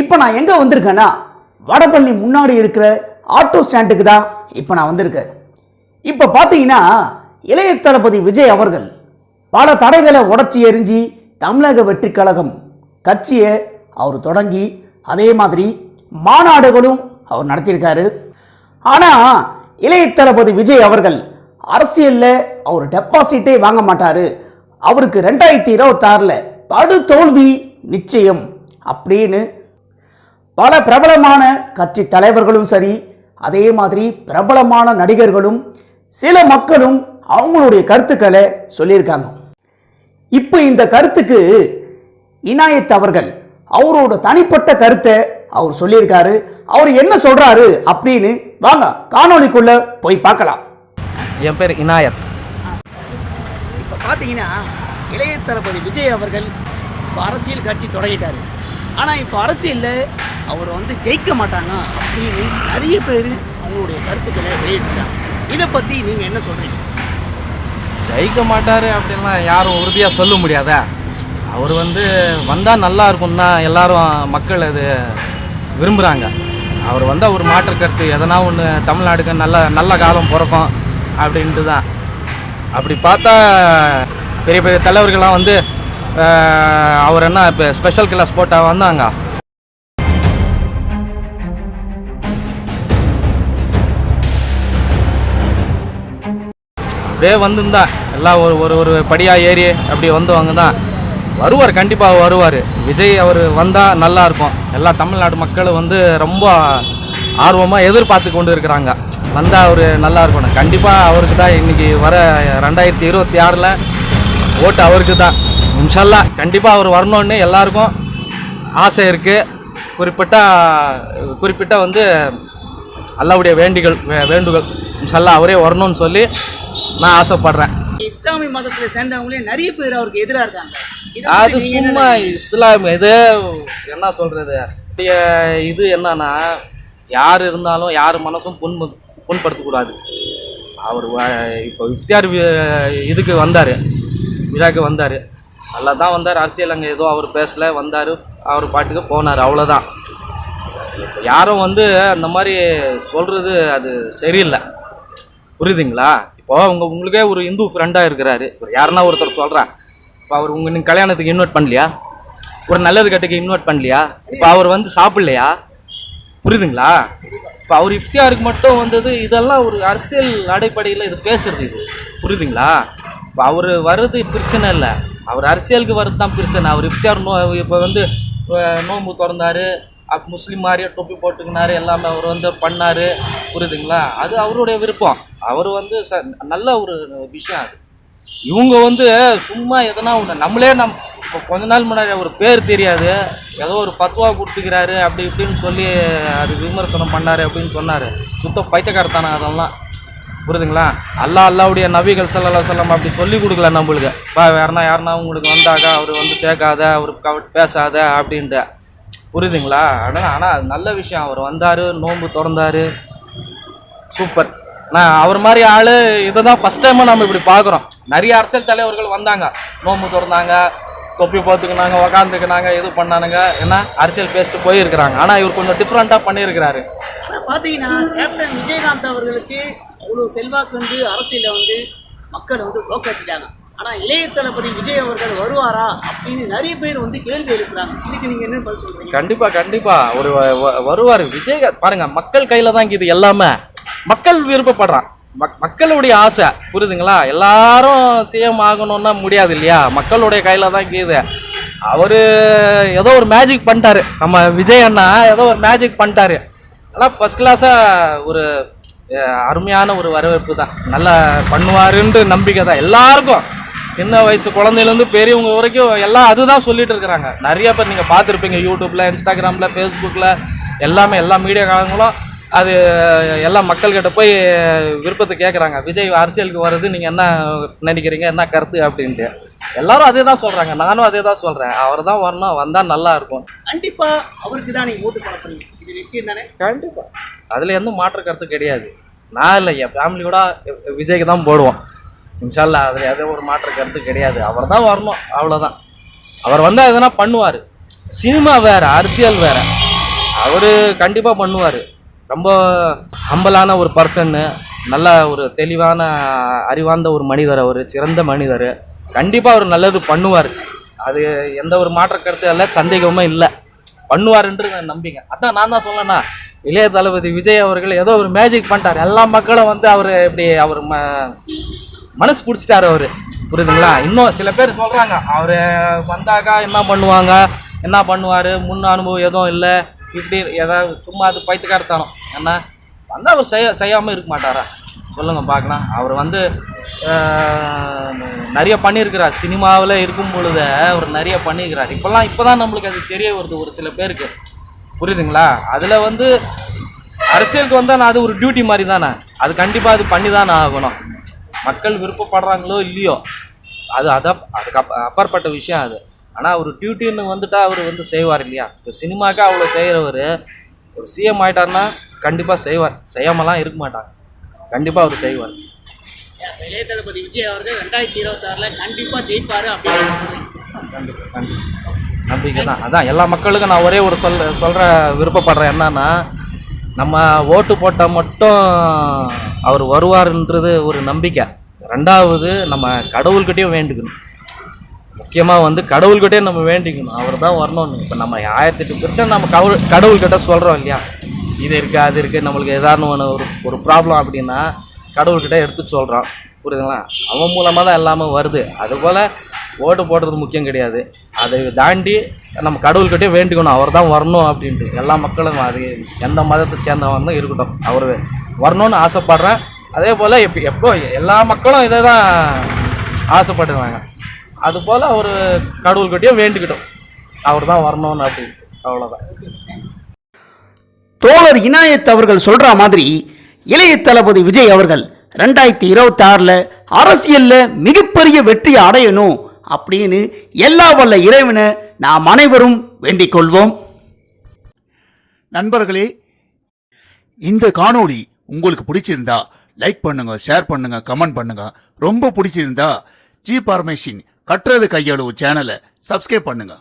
இப்போ நான் எங்கே வந்திருக்கேன்னா வடபள்ளி முன்னாடி இருக்கிற ஆட்டோ ஸ்டாண்டுக்கு தான் இப்போ நான் வந்திருக்கேன். இப்போ பார்த்தீங்கன்னா இளைய தளபதி விஜய் அவர்கள் பல தடைகளை உடச்சி எறிஞ்சி தமிழக வெற்றி கழகம் கட்சியை அவர் தொடங்கி அதே மாதிரி மாநாடுகளும் அவர் நடத்தியிருக்காரு. ஆனால் இளைய தளபதி விஜய் அவர்கள் அரசியலில் அவர் டெபாசிட்டே வாங்க மாட்டார். அவருக்கு ரெண்டாயிரத்தி இருபத்தாறில் படு தோல்வி நிச்சயம் அப்படின்னு பல பிரபலமான கட்சி தலைவர்களும் சரி அதே மாதிரி பிரபலமான நடிகர்களும் சில மக்களும் அவங்களுடைய கருத்துக்களை சொல்லியிருக்காங்க. இப்போ இந்த கருத்துக்கு இனாயத் அவர்கள் அவரோட தனிப்பட்ட கருத்தை அவர் சொல்லியிருக்காரு. அவர் என்ன சொல்றாரு அப்படின்னு வாங்க காணொளிக்குள்ள போய் பார்க்கலாம். என் பேர் இனாயத். இப்போ பார்த்தீங்கன்னா இளைய தளபதி விஜய் அவர்கள் இப்போ அரசியல் கட்சி தொடங்கிட்டாரு. ஆனால் இப்போ அரசியலில் அவர் வந்து ஜெயிக்க மாட்டாங்க அப்படின்னு நிறைய பேர் அவங்களுடைய கருத்துக்களை வெளியிட்டுருக்காங்க. இதை பற்றி நீங்கள் என்ன சொல்கிறீங்க ஜெயிக்க மாட்டார் அப்படின்லாம் யாரும் உறுதியாக சொல்ல முடியாதா? அவர் வந்து வந்தால் நல்லா இருக்கும் தான் எல்லாரும் மக்கள் அது விரும்புகிறாங்க அவர் வந்தால் ஒரு மாற்று கருத்து எதனா ஒன்று தமிழ்நாடுக்கு நல்ல நல்ல காலம் பிறக்கும் அப்படின்ட்டு தான். அப்படி பார்த்தா பெரிய பெரிய தலைவர்கள்லாம் வந்து அவர் என்ன இப்போ ஸ்பெஷல் கிளாஸ் போட்டால் வந்தாங்க. அப்படியே வந்துருந்தா எல்லாம் ஒரு ஒரு ஒரு படியாக ஏறி அப்படி வந்தவங்க தான் வருவார் கண்டிப்பாக வருவார். விஜய் அவர் வந்தால் நல்லா இருக்கும். எல்லா தமிழ்நாடு மக்களும் வந்து ரொம்ப ஆர்வமாக எதிர்பார்த்து கொண்டு இருக்கிறாங்க வந்தால் அவர் நல்லா இருக்கணும். கண்டிப்பாக அவருக்கு தான் இன்றைக்கி வர ரெண்டாயிரத்தி இருபத்தி ஆறில் ஓட்டு அவருக்கு தான். இன்ஷல்லா கண்டிப்பாக அவர் வரணுன்னு எல்லாருக்கும் ஆசை இருக்குது குறிப்பிட்ட குறிப்பிட்ட வந்து அல்லாவுடைய வேண்டிகள் வே- இன்ஷல்லா அவரே வரணும்னு சொல்லி நான் ஆசைப்படுறேன். இஸ்லாமிய மதத்தில் சேர்ந்தவங்களே நிறைய பேர் அவருக்கு எதிராக இருக்காங்க. அது சும்மா இஸ்லாம் இது என்ன இங்க இது என்னன்னா யார் இருந்தாலும் யார் மனசும் புண் புண்படுத்தக்கூடாது. அவர் இப்போ இஃப்தியார் இதுக்கு வந்தார். விழாக்கு வந்தார். நல்லா தான் வந்தார். அரசியல் அங்கே ஏதோ அவர் பேசல வந்தார். அவர் பாட்டுக்கு போனார். அவ்வளோதான் யாரும் வந்து அந்த மாதிரி சொல்கிறது அது சரியில்லை. புரியுதுங்களா? இப்போ உங்க உங்களுக்கே ஒரு இந்து ஃப்ரெண்டாக இருக்கிறாரு. ஒரு யாருன்னா ஒருத்தர் சொல்கிறான் இப்போ அவர் உங்கள் நீங்கள் கல்யாணத்துக்கு இன்வைட் பண்ணலையா? ஒரு நல்லது கட்டுக்கு இன்வைட் பண்ணலையா? இப்போ அவர் வந்து சாப்பிட்லையா? புரியுதுங்களா? இப்போ அவர் இஃப்தியாருக்கு மட்டும் வந்தது இதெல்லாம் ஒரு அரசியல் அடிப்படையில் இது பேசுறது இது. புரியுதுங்களா? இப்போ அவர் வர்றது பிரச்சனை இல்லை. அவர் அரசியலுக்கு வர்றது தான் பிரச்சனை. அவர் இஃப்தியார் நோ இப்போ வந்து நோன்பு திறந்தாரு முஸ்லீம் மாதிரியே டொப்பி போட்டுக்கினாரு எல்லாமே அவர் வந்து பண்ணார். புரியுதுங்களா? அது அவருடைய விருப்பம். அவர் வந்து ச நல்ல ஒரு விஷயம் அது. இவங்க வந்து சும்மா எதனா ஒன்று நம்மளே நம் இப்போ கொஞ்ச நாள் முன்னாடி ஒரு பேர் தெரியாது. ஏதோ ஒரு பத்துவா கொடுத்துக்கிறாரு அப்படி இப்படின்னு சொல்லி அது விமர்சனம் பண்ணார் அப்படின்னு சொன்னார். சுத்த பைத்தியக்காரத்தான அதெல்லாம். புரியுதுங்களா? அல்லா அல்லாவுடைய நபிகள் சல்லா சொல்லம் அப்படி சொல்லி கொடுக்கல நம்மளுக்கு. பா வேறனா யாருனா உங்களுக்கு வந்தாக்கா அவர் வந்து சேர்க்காத அவர் கவ பேசாத அப்படின்ட்டு புரியுதுங்களா? ஆனால் ஆனால் அது நல்ல விஷயம். அவர் வந்தார் நோன்பு திறந்தார். சூப்பர். நான் அவர் மாதிரி ஆள் இதை தான் ஃபஸ்ட் டைமாக நம்ம இப்படி பார்க்குறோம் நிறைய அரசியல் தலைவர்கள் வந்தாங்க. நோம்பு திறந்தாங்க தொப்பி போத்துக்கினாங்க உக்காந்துக்கினாங்க இது பண்ணானுங்க. என்ன? அரசியல் பேசிட்டு போயிருக்கிறாங்க. ஆனால் இவர் கொஞ்சம் டிஃப்ரெண்ட்டாக பண்ணியிருக்கிறாரு. ஆனா பாத்தீங்கன்னா கேப்டன் விஜயகாந்த் அவர்களுக்கு அவ்வளவு செல்வாக்கு வந்து அரசியல வந்து மக்கள் வந்து தோக்கடிச்சிட்டாங்க. ஆனா இளைய தளபதி விஜய் அவர்கள் வருவாரா அப்படின்னு நிறைய பேர் வந்து கேள்வி எழுப்புறாங்க. இதுக்கு நீங்க என்ன பதில் சொல்றீங்க? கண்டிப்பாக கண்டிப்பாக ஒரு வருவார். விஜய் பாருங்க மக்கள் கையில் தான் இது எல்லாமே. மக்கள் விருப்பப்படுறான். மக் மக்களுடைய ஆசை புரியுதுங்களா? எல்லாரும் சிஎம் ஆகணும்னா முடியாது இல்லையா? மக்களுடைய கையில் தான் கீது. அவர் ஏதோ ஒரு மேஜிக் பண்ணிட்டாரு. நம்ம விஜய் அண்ணா ஏதோ ஒரு மேஜிக் பண்ணிட்டாரு. ஆனால் ஃபஸ்ட் கிளாஸாக ஒரு அருமையான ஒரு வரவேற்பு தான். நல்லா பண்ணுவாருன்ட்டு நம்பிக்கை தான். எல்லாருக்கும். சின்ன வயசு குழந்தையிலேருந்து பெரியவங்க வரைக்கும் எல்லாம் அதுதான் சொல்லிட்டு இருக்கிறாங்க. நிறைய பேர் நீங்கள் பார்த்துருப்பீங்க யூடியூப்பில் இன்ஸ்டாகிராமில் ஃபேஸ்புக்கில் எல்லாமே எல்லா மீடியாக்காரங்களும் அது எல்லா மக்கள்கிட்ட போய் விருப்பத்தை கேட்குறாங்க விஜய் அரசியலுக்கு வர்றது நீங்கள் என்ன நினைக்கிறீங்க என்ன கருத்து அப்படின்ட்டு. எல்லாரும் அதே தான் சொல்கிறாங்க நானும் அதே தான் சொல்கிறேன் அவர் தான் வரணும் வந்தால் நல்லா இருக்கும். கண்டிப்பா அவருக்கு தான் நீங்க ஓட்டு போட இது நிச்சயம் தானே? கண்டிப்பாக அதில் எந்த மாற்று கருத்து கிடையாது. நான் இல்லை என் ஃபேமிலியோட விஜய்க்கு தான் போடுவோம். இன்ஷால்லா அதில் எதோ ஒரு மாற்று கருத்து கிடையாது. அவர் தான் வரணும் அவ்வளோதான் அவர் வந்தால் எதனா பண்ணுவார். சினிமா வேற அரசியல் வேற. அவர் கண்டிப்பாக பண்ணுவார். ரொம்ப ஹம்பலான ஒரு பர்சன்னு நல்ல ஒரு தெளிவான அறிவார்ந்த ஒரு மனிதர் அவர் சிறந்த மனிதர். கண்டிப்பாக அவர் நல்லது பண்ணுவார். அது எந்த ஒரு மாற்ற கருத்து இல்லை சந்தேகமே இல்லை. பண்ணுவாருன்றது நான் நம்பிங்க அதான் நான் தான் சொன்னேன்னா இளைய தளபதி விஜய் அவர்கள் ஏதோ ஒரு மேஜிக் பண்ணிட்டார். எல்லா மக்களும் வந்து அவர் இப்படி அவர் ம மனசு பிடிச்சிட்டாரு அவர். புரியுதுங்களா? இன்னும் சில பேர் சொல்கிறாங்க அவர் வந்தாக்கா என்ன பண்ணுவாங்க? என்ன பண்ணுவார்? முன் அனுபவம் எதுவும் இல்லை. இப்படி ஏதாவது சும்மா அது பைத்துக்காரத்தனம் என்ன வந்தால் அவர் செய்ய செய்யாமல் இருக்க மாட்டாரா? சொல்லுங்கள் பார்க்கலாம். அவர் வந்து நிறைய பண்ணியிருக்கிறார். சினிமாவில் இருக்கும் பொழுது அவர் நிறைய பண்ணியிருக்கிறார். இப்போல்லாம் இப்போ தான் நம்மளுக்கு அது தெரிய வருது ஒரு சில பேருக்கு. புரியுதுங்களா? அதில் வந்து அரசியலுக்கு வந்தால் நான் அது ஒரு டியூட்டி மாதிரி தானே அது கண்டிப்பாக அது பண்ணி தானே ஆகணும். மக்கள் விருப்பப்படுறாங்களோ இல்லையோ? அது அதை அதுக்கு அப் அப்பாற்பட்ட விஷயம் அது. ஆனால் ஒரு டியூட்டின்னு வந்துட்டா அவர் வந்து செய்வார் இல்லையா? இப்போ சினிமாக்கே அவ்வளோ செய்கிறவர் ஒரு சிஎம் ஆயிட்டாருன்னா கண்டிப்பாக செய்வார். செய்யாமலாம் இருக்க மாட்டாங்க. கண்டிப்பாக அவர் செய்வார். இளைய தளபதி விஜய் அவர்கள் ரெண்டாயிரத்தி இருபத்தாறுல கண்டிப்பா ஜெயிப்பாரு கண்டிப்பாக கண்டிப்பாக நம்பிக்கை தான். அதான் எல்லா மக்களுக்கும் நான் ஒரே ஒரு சொல் சொல்கிற விருப்பப்படுறேன் என்னன்னா நம்ம ஓட்டு போட்டால் மட்டும் அவர் வருவாருன்றது ஒரு நம்பிக்கை. ரெண்டாவது நம்ம கடவுள்கிட்டயும் வேண்டிக்கணும். முக்கியமாக வந்து கடவுள்கிட்டயே நம்ம வேண்டிக்கணும். அவர் தான் வரணும்னு இப்போ நம்ம ஆயிரத்தி எட்டு பிரச்சனை நம்ம கடவுள் கடவுள்கிட்ட சொல்கிறோம் இல்லையா? இது இருக்குது அது இருக்குது நம்மளுக்கு ஏதாவது ஒன்று ஒரு ஒரு ப்ராப்ளம் அப்படின்னா கடவுள்கிட்ட எடுத்து சொல்கிறோம் புரியுதுங்களா? அவன் மூலமாக தான் எல்லாமே வருது. அதுபோல் ஓட்டு போடுறது முக்கியம் கிடையாது. அதை தாண்டி நம்ம கடவுள்கிட்டே வேண்டிக்கணும். அவர் தான் வரணும் அப்படின்ட்டு. எல்லா மக்களும் அது எந்த மதத்தை சேர்ந்தவங்க இருக்கட்டும். அவர் வரணும்னு ஆசைப்பட்றேன். அதே போல் எப்போ எப்போ எல்லா மக்களும் இதை தான் ஆசைப்படுறாங்க. அதுபோல் அவர் கடவுள்கிட்டயும் வேண்டிக்கிட்டோம். அவர் தான் வரணும்னு அப்படின்ட்டு அவ்வளோதான் தோழர் இனாயத் அவர்கள் சொல்ற மாதிரி இளைய தளபதி விஜய் அவர்கள் ரெண்டாயிரத்தி இருபத்தி ஆறுல அரசியல்ல மிகப்பெரிய வெற்றி அடையணும் அப்படின்னு எல்லா வல்ல இறைவனை நாம் அனைவரும் வேண்டிக் கொள்வோம். நண்பர்களே இந்த காணொளி உங்களுக்கு பிடிச்சிருந்தா லைக் பண்ணுங்க ஷேர் பண்ணுங்க கமெண்ட் பண்ணுங்க. ரொம்ப பிடிச்சிருந்தா ஜி பார்மேஷின் கட்டுறது கையளவு சேனலை சப்ஸ்கிரைப் பண்ணுங்க.